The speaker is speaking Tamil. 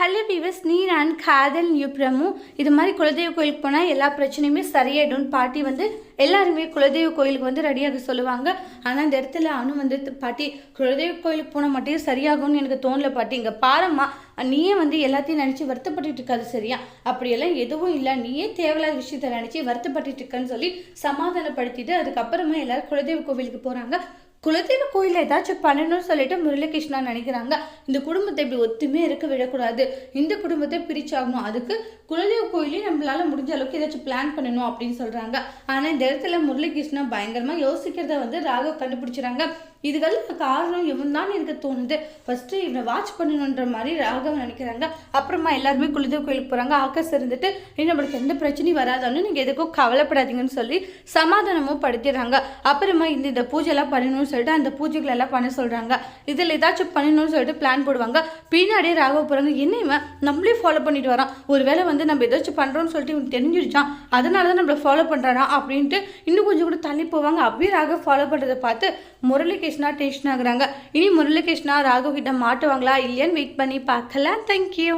ஹலோ விவஸ் நீர் அண்ட் காதல் யுப்ரமும் இது மாதிரி குலதெய்வ கோயிலுக்கு போனால் எல்லா பிரச்சனையுமே சரியாயிடும் பாட்டி வந்து எல்லாருமே குலதெய்வ கோயிலுக்கு வந்து ரெடியாக சொல்லுவாங்க. ஆனால் இந்த இடத்துல அணு வந்து பாட்டி குலதெய்வ கோயிலுக்கு போனால் மட்டும் சரியாகும்னு எனக்கு தோணல பாட்டி. இங்கே பாரம்மா நீயே வந்து எல்லாத்தையும் நினச்சி வருத்தப்பட்டு இருக்காது சரியா? அப்படியெல்லாம் எதுவும் இல்லை. நீயே தேவையில்லாத விஷயத்த நினச்சி வருத்தப்பட்டு இருக்கன்னு சொல்லி சமாதானப்படுத்திட்டு அதுக்கப்புறமா எல்லாரும் குலதெய்வ கோவிலுக்கு போகிறாங்க குலதெய்வ கோயிலில் ஏதாச்சும் பண்ணணும்னு சொல்லிட்டு முரளிகிருஷ்ணா நினைக்கிறாங்க. இந்த குடும்பத்தை இப்படி ஒத்துமே இருக்க விடக்கூடாது. இந்த குடும்பத்தை பிரிச்சாகணும். அதுக்கு குலதெய்வ கோயிலே நம்மளால முடிஞ்ச அளவுக்கு ஏதாச்சும் பிளான் பண்ணணும் அப்படின்னு சொல்றாங்க. ஆனால் இந்த இடத்துல முரளிகிருஷ்ணா பயங்கரமா யோசிக்கிறத வந்து ராகவ் கண்டுபிடிச்சிறாங்க. இதுக்கெல்லாம் காரணம் இவன் தான் எனக்கு தோணுது. ஃபர்ஸ்ட் இவனை வாட்ச் பண்ணணுன்ற மாதிரி ராகவ் நினைக்கிறாங்க. அப்புறமா எல்லாருமே குலதெய்வ கோயிலுக்கு போறாங்க. ஆகாஷ் இருந்துட்டு இன்னும் நம்மளுக்கு எந்த பிரச்சனையும் வராதாலும் நீங்க எதுக்கும் கவலைப்படாதீங்கன்னு சொல்லி சமாதானமும் படுத்திடுறாங்க. அப்புறமா இந்த இந்த பூஜைலாம் பண்ணணும்னு சொல்லிட்டு அந்த பூஜைகள் எல்லாம் பண்ண சொல்கிறாங்க இதில் ஏதாச்சும் பண்ணணும்னு சொல்லிட்டு பிளான் போடுவாங்க. பின்னாடியே ராகவ போகிறாங்க என்ன இவன்? நம்மளே ஃபாலோ பண்ணிட்டு வரான். ஒருவேளை வந்து நம்ம ஏதாச்சும் பண்ணுறோம்னு சொல்லிட்டு இவன் தெரிஞ்சிருச்சான். அதனால தான் நம்மளை ஃபாலோ பண்ணுறானா அப்படின்ட்டு இன்னும் கொஞ்சம் கூட தள்ளி போவாங்க. அப்படியே ராகவ் ஃபாலோ பண்ணுறதை பார்த்து முரளிகிருஷ்ணா டென்ஷன் ஆகுறாங்க. இனி முரளிகிருஷ்ணா ராகவ் கிட்ட மாட்டுவாங்களா? இல்லையான்னு வெயிட் பண்ணி பார்க்கலாம். தேங்க்யூ